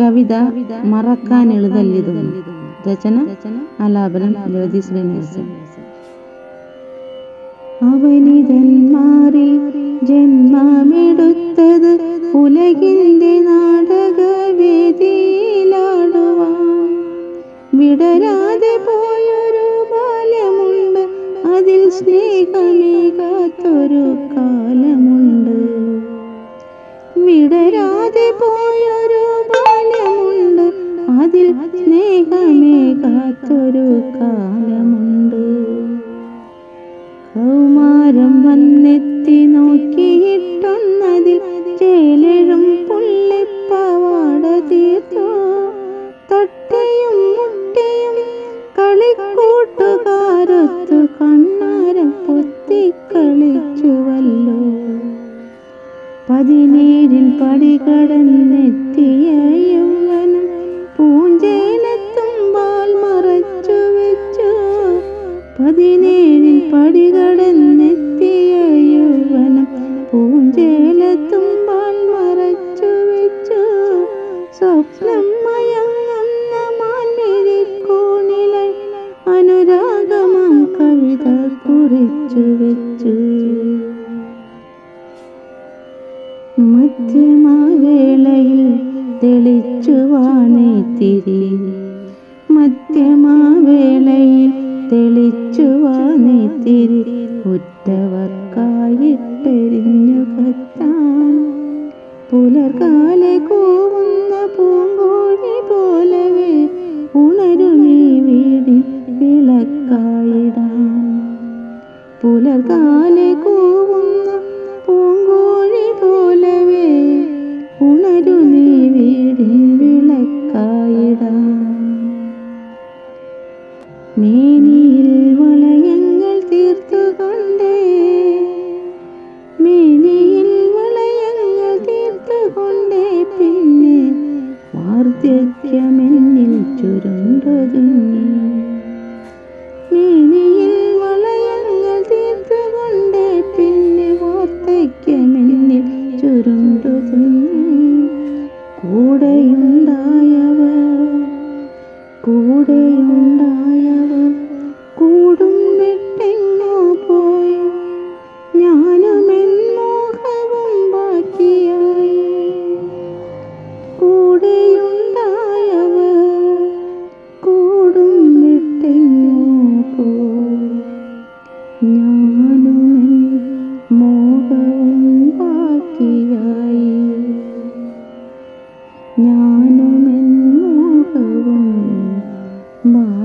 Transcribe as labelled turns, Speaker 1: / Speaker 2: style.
Speaker 1: കവിത മറക്കാൻ എഴുതല്ലിതും. രചന ആലാപനം ജ്യോതി ശ്രീനിവാസൻ. അവനിതൻ മാറി ജന്മമെടുത്തത് ഉലകിന്റെ നാടകവേദിയിലാടുവാൻ. വിടരാതെ പോയൊരു ബാല്യമുണ്ട്. അതിൽ സ്നേഹമേകാത്തൊരു കാലമുണ്ട്. വിടരാതെ കാലമുണ്ട്. കൗമാരം വന്നെത്തി നോക്കിയിട്ടൊന്നതിൽ ചേലഴും പുള്ളിപ്പവാട തീർത്തു. തട്ടയും മുട്ടയും കളിക്കൂട്ടുകാരൊത്തു കണ്ണാരം പൊത്തി കളിച്ചുവല്ലോ. പതിനേഴിൽ പടികടന്നെത്തിയ പതിനേഴിൽ പടികടന്നെത്തിയ യൗവനം പൂഞ്ചേലത്തുമ്പാൽ മറച്ചു വെച്ചു. സ്വപ്നം മയങ്ങുന്ന മാൻമിഴിക്കോണിലായി അനുരാഗമാം കവിത മധ്യമാവേളയിൽ തെളിച്ചുവാനേ തിരി. തിരി ഉറ്റവർക്കായിട്ടെരിഞ്ഞു കത്താൻ. പുലർകാലെ കൂവുന്ന പൂങ്കോഴി പോലവേ ഉണരുമീ വീടി വിളക്കായിടാൻ പുലർകാലെ കൂവുന്ന പൂങ്കോഴി പോലവേ ഉണരുമീ വീടി വിളക്കായിടാൻ മേനിയിൽ ഔദ്യമെന്നിൽ ചുരുണ്ടൊതുങ്ങി മീനിയിൽ വളയങ്ങൾ തീർത്തുകൊണ്ട് പിന്നെ വാർത്തയ്ക്കമെന്നിൽ ചുരുണ്ടൊതുങ്ങി കൂടെയുണ്ടായവർ കൂടെയുണ്ടായ more.